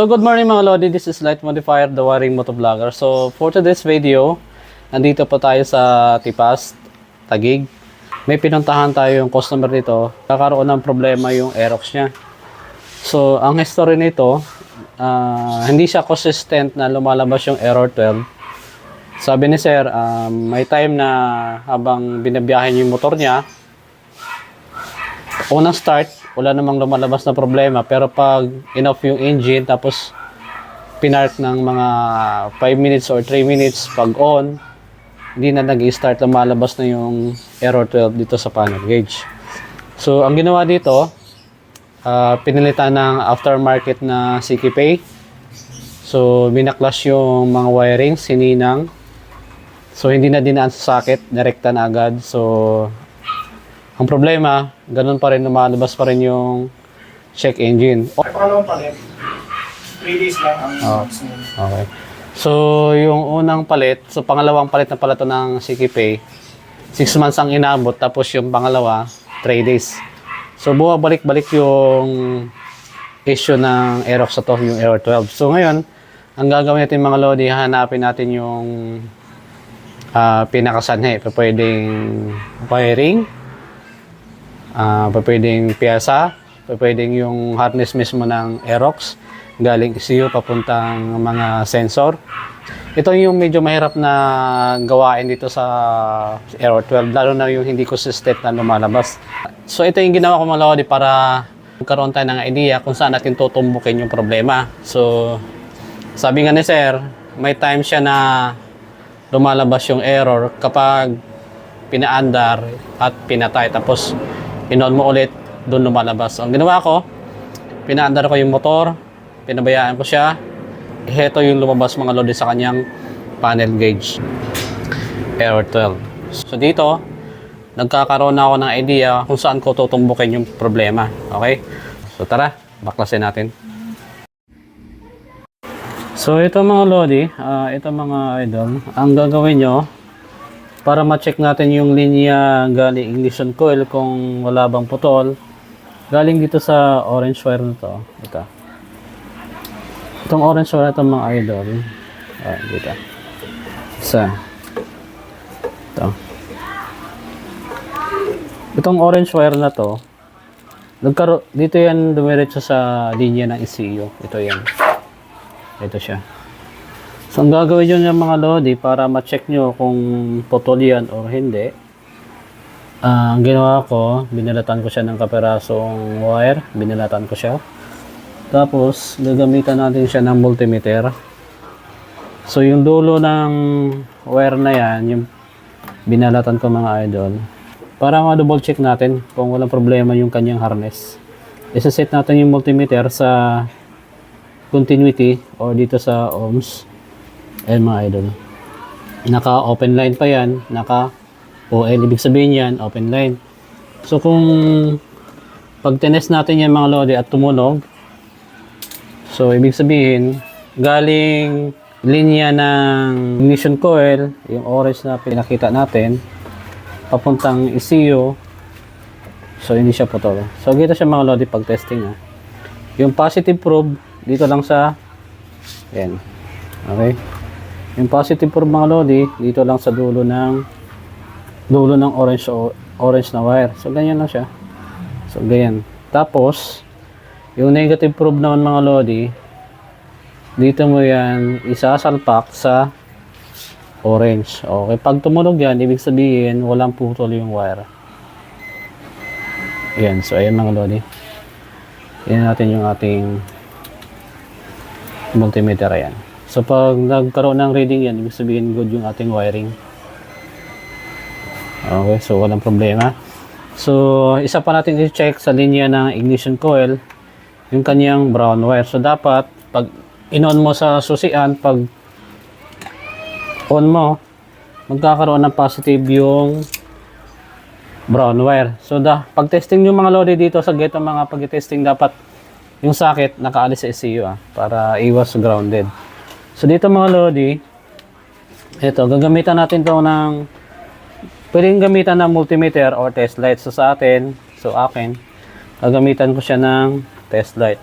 So good morning mga Lodi, this is Light Modifier, the Wiring Motovlogger. So for today's video, nandito po tayo sa Tipas, Tagig. May pinuntahan tayo yung customer dito, kakaroon ng problema yung Aerox niya. So ang history nito, ah, hindi siya consistent na lumalabas yung error 12. Sabi ni Sir, um, may time na habang binabiyahe niya yung motor niya, unang start, wala namang lumalabas na problema. Pero pag in-off yung engine, tapos pinark ng mga 5 minutes or 3 minutes pag on, hindi na nag-start, lumalabas na yung error 12 dito sa panel gauge. So, ang ginawa dito, ah, pinilitan ng aftermarket na CKPay. So, binaklas yung mga wiring, sininang. So, hindi na dinaan sa socket, direkta na agad. So, ang problema, ganun pa rin, lumalabas pa rin yung check engine. Ay, pangalawang palit. 3 days lang ang Oh. max nun. Okay. So, yung unang palit, so pangalawang palit na pala to ng CKPay, 6 months ang inabot, tapos yung pangalawa, 3 days. So, bumabalik-balik yung issue ng Aerox sa to, yung Aero 12. So, ngayon, ang gagawin natin mga Lodi, hanapin natin yung ah, pinakasanhe. Pwedeng wiring, Ah, uh, pwedeng piyasa, pwedeng yung harness mismo ng Aerox, galing ECU papuntang mga sensor. Ito yung medyo mahirap na gawain dito sa Aero 12, lalo na yung hindi consistent na lumalabas. So ito yung ginawa ko mga Lodi para magkaroon tayo ng idea kung saan natin tutumbukin yung problema. So sabi nga ni Sir, may time siya na lumalabas yung error kapag pinaandar at pinatay. Tapos inon mo ulit, doon lumalabas. So, ang ginawa ko, pinaandar ko yung motor, pinabayaan ko siya. Heto yung lumabas mga lodi sa kanyang panel gauge. Error 12. So dito, nagkakaroon na ako ng idea kung saan ko tutumbukin yung problema. Okay? So tara, baklasin natin. So ito mga lodi, ah, ito mga idol, ang gagawin nyo, para ma-check natin yung linya galing ignition coil kung wala bang putol, galing dito sa orange wire na to. Ito. Itong orange wire na mga idol. Ah, dito. Isa. Ito. Itong orange wire na to, nagkaro dito yan dumiretso sa linya ng ECU. Ito yan. Ito siya. So, ang gagawin nyo ng mga lodi para ma-check nyo kung putol yan or hindi. Ah, ang ginawa ko, binalatan ko siya ng kaperasong wire. Binalatan ko siya. Tapos, gagamitan natin siya ng multimeter. So, yung dulo ng wire na yan, yung binalatan ko mga idol, para ma-double check natin kung walang problema yung kanyang harness. Isa-set natin yung multimeter sa continuity or dito sa ohms. Ayan mga idol. Naka-open line pa yan. Naka-OL. Ibig sabihin yan, open line. So kung pag tinest natin yan mga lodi at tumunog, so ibig sabihin, galing linya ng ignition coil, yung orange na pinakita natin, papuntang ECU, so hindi siya putol. So gito siya mga lodi pag testing ha. Yung positive probe, dito lang sa, yan. Okay. Yung positive probe mga lodi, dito lang sa dulo ng dulo ng orange o orange na wire. So ganyan lang siya. So ganyan. Tapos yung negative probe naman mga lodi, dito mo yan isasalpak sa orange. Okay, pag tumunog yan, ibig sabihin walang putol yung wire. Yan, so ayan mga lodi. Yan natin yung ating multimeter ayan. So pag nagkaroon ng reading yan, ibig sabihin good yung ating wiring. Okay, so walang problema. So isa pa natin i-check sa linya ng ignition coil, yung kanyang brown wire. So dapat pag in-on mo sa susian, pag on mo, magkakaroon ng positive yung brown wire. So da, pag testing yung mga lodi dito sa geto mga pag-testing dapat yung socket nakaalis sa ECU ah, para iwas grounded. So dito mga lodi, ito gagamitan natin to ng pwedeng gamitan ng multimeter or test light. So sa atin, so akin, gagamitan ko siya ng test light.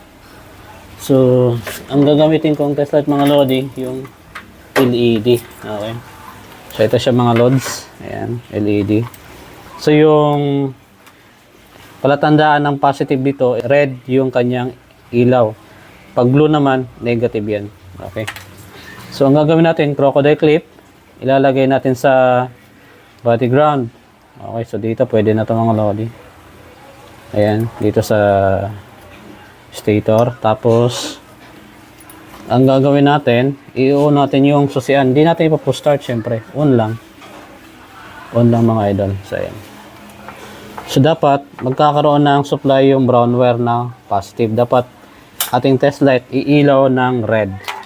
So, ang gagamitin kong test light mga lodi, yung LED. Okay. So, ito siya mga lods. Ayan, LED. So, yung palatandaan ng positive dito, red yung kanyang ilaw. Pag blue naman, negative yan. Okay. So, ang gagawin natin, crocodile clip, ilalagay natin sa body ground. Okay, so dito pwede na ito mga lodi. Ayan, dito sa stator. Tapos, ang gagawin natin, i-on natin yung susian. Hindi natin ipapo-start syempre. On lang. On lang mga idol. So, ayan. So, dapat magkakaroon ng supply yung brown wire na positive. Dapat ating test light iilaw ng red.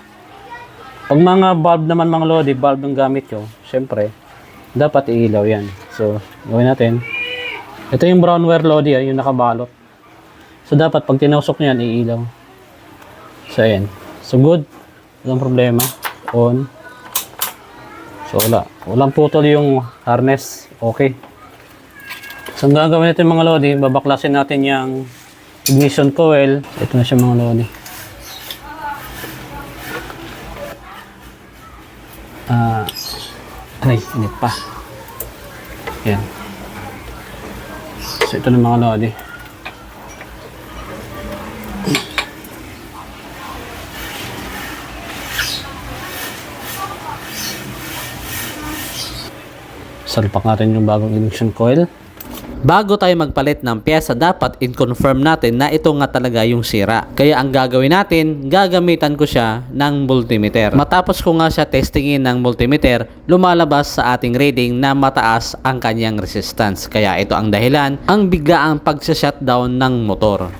Pag mga bulb naman mga lodi, bulb ang gamit nyo, syempre, dapat iilaw yan. So, gawin natin. Ito yung brown wire lodi, ah, yung nakabalot. So, dapat pag tinusok nyo yan, iilaw. So, ayan. So, good. Walang problema. On. So, wala. Walang putol yung harness. Okay. So, ang gagawin natin mga lodi, babaklasin natin yung ignition coil. Ito na siya mga lodi. Ah, aray, init pa. Yan. So, ito na mga lodi. Salpak natin yung bagong ignition coil. Bago tayo magpalit ng pyesa, dapat in-confirm natin na ito nga talaga yung sira. Kaya ang gagawin natin, gagamitan ko siya ng multimeter. Matapos ko nga siya testingin ng multimeter, lumalabas sa ating reading na mataas ang kanyang resistance. Kaya ito ang dahilan, ang biglaang pagsa-shutdown ng motor.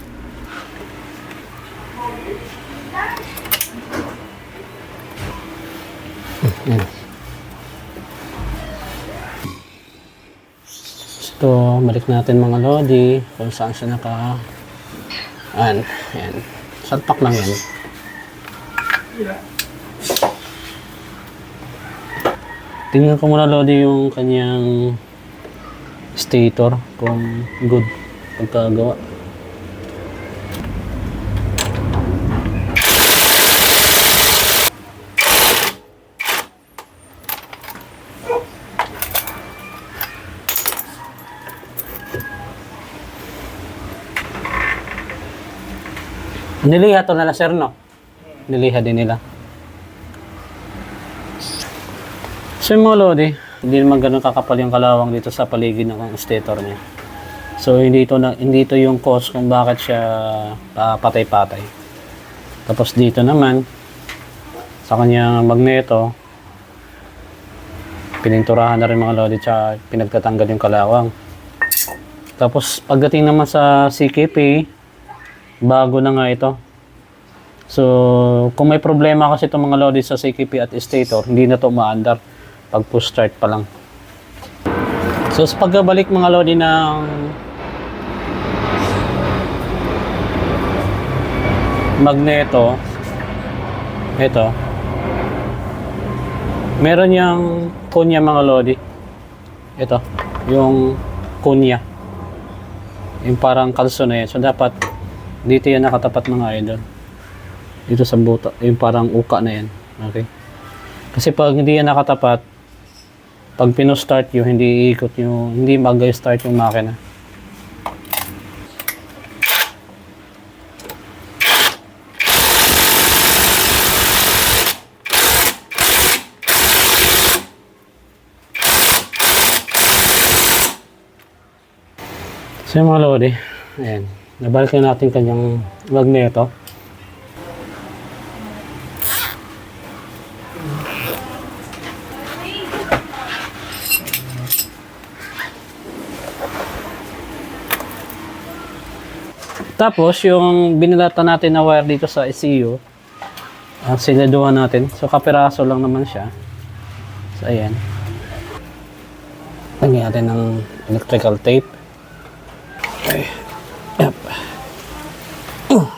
Ito, balik natin mga lodi kung saan siya naka... Ayan, ayan. Salpak lang yan. Tingnan ko muna lodi yung kanyang stator kung good pagkagawa. Niliha to nila sir no? Niliha din nila. So yung mga lodi, hindi naman ganun kakapal yung kalawang dito sa paligid ng stator niya. So hindi ito na hindi ito yung cause kung bakit siya ah, patay-patay. Tapos dito naman sa kanyang magneto pininturahan na rin mga lodi tsaka pinagtatanggal yung kalawang. Tapos pagdating naman sa CKP, bago na nga ito. So, kung may problema kasi itong mga lodi sa CKP at stator, hindi na ito maandar pag push start pa lang. So, sa pagbabalik mga lodi ng magneto, ito, meron yung kunya mga lodi. Ito, yung kunya. Yung parang kalso na yan. So, dapat dito yan nakatapat mga idol. Dito sa buta, yung parang uka na yan. Okay? Kasi pag hindi yan nakatapat, pag pino-start yung hindi iikot yung, hindi mag-start yung makina. So yung mga lodi, ayan, nabalik na natin kanyang magneto. Tapos, yung binilata natin na wire dito sa ECU, ang sinaduhan natin. So, kapiraso lang naman siya. So, ayan. Lagyan natin ng electrical tape. Okay. Yep. Uh.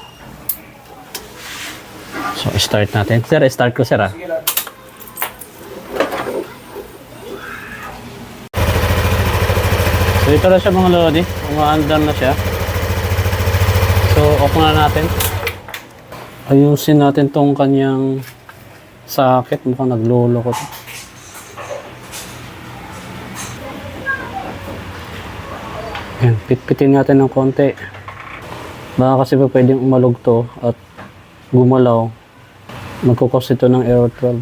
So, start natin. Sir, start ko, sir, ah. So, ito na siya mga lodi. Umaandar na siya. So, off na natin. Ayusin natin tong kanyang sakit. Mukhang naglolo ko. to. Ayan, pitpitin natin ng konti. Baka kasi pa pwedeng umalog to at gumalaw. Magkukos ito ng error 12.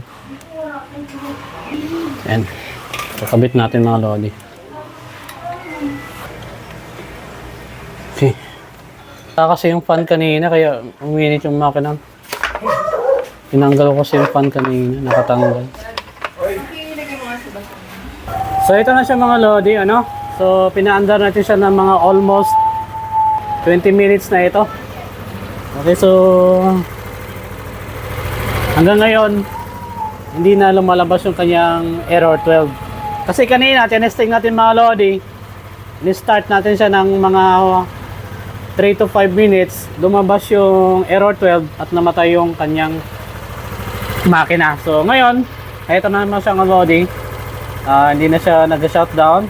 Ayan. Kakabit natin mga lodi. Okay. Kasi yung fan kanina, kaya uminit yung makina. Tinanggal ko kasi yung fan kanina, nakatanggal. So ito na siya mga lodi, ano? So pinaandar natin siya ng mga almost 20 minutes na ito. Okay, so hanggang ngayon, hindi na lumalabas yung kanyang error 12. Kasi kanina, tinesting natin mga lodi, ni-start natin siya ng mga 3 to 5 minutes, lumabas yung error 12 at namatay yung kanyang makina. So ngayon, ito na naman siya mga lodi. Ah, hindi na siya nag-shutdown.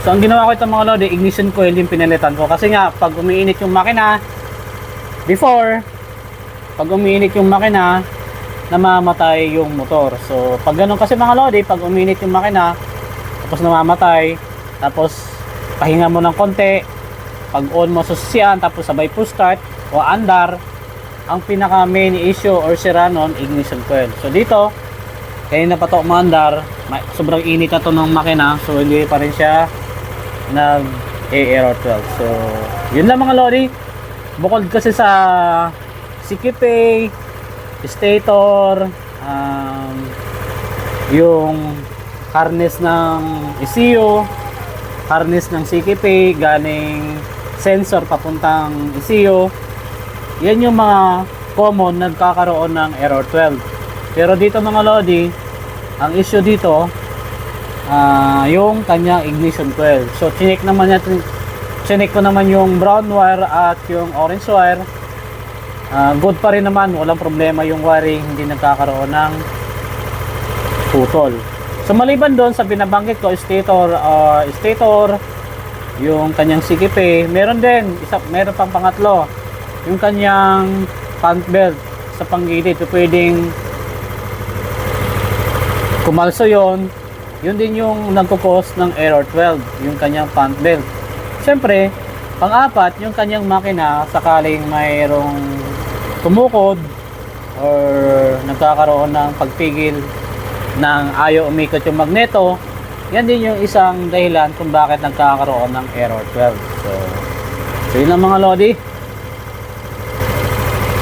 So ang ginawa ko ito mga lodi, ignition coil yung pinalitan ko. Kasi nga, pag umiinit yung makina, before, pag umiinit yung makina, namamatay yung motor. So pag ganun kasi mga lodi, pag umiinit yung makina, tapos namamatay, tapos pahinga mo ng konti, pag on mo sa sasyan, tapos sabay push start o andar, ang pinaka main issue or sira nun, ignition coil. So dito, kanina pa to umandar, ma- sobrang init na to ng makina, so hindi pa rin siya nag error 12. So, yun lang mga lodi. Bukod kasi sa CKP, stator, um, yung harness ng ECU, harness ng CKP, ganing sensor papuntang ECU, yan yung mga common nagkakaroon ng error 12. Pero dito mga lodi, ang issue dito, ah yung kanyang ignition coil. So, chinek naman natin, chinek ko naman yung brown wire at yung orange wire. Ah, good pa rin naman, walang problema yung wiring, hindi nagkakaroon ng putol. So, maliban doon sa binabanggit ko, stator, ah, stator, yung kanyang CKP, meron din, isa, meron pang pangatlo, yung kanyang pant belt sa panggilid, pwedeng kumalso yon yun din yung nagkukos ng error 12 yung kanyang pant belt. Syempre pang-apat yung kanyang makina sakaling mayroong tumukod or nagkakaroon ng pagpigil ng ayaw umikot yung magneto yan din yung isang dahilan kung bakit nagkakaroon ng error 12 so, so yun lang mga lodi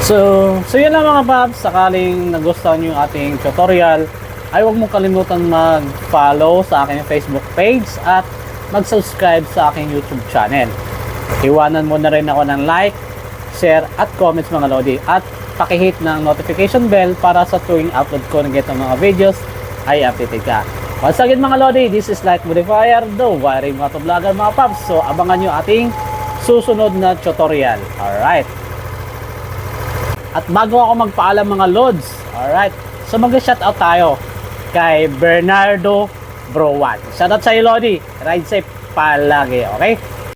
So, so yun lang mga paps, sakaling nagustuhan nyo yung ating tutorial, ay huwag mong kalimutan mag-follow sa aking Facebook page at mag-subscribe sa aking YouTube channel. Iwanan mo na rin ako ng like, share at comments mga lodi at pakihit ng notification bell para sa tuwing upload ko ng ganitong mga videos ay updated ka. Once again mga lodi, this is Light Modifier, the wiring mga vlogger mga paps. So abangan nyo ating susunod na tutorial. Alright. At bago ako magpaalam mga lods, alright, so mag-shoutout tayo kay Bernardo Browan. Shoutout sa iyo, Lodi. Ride safe palagi, okay?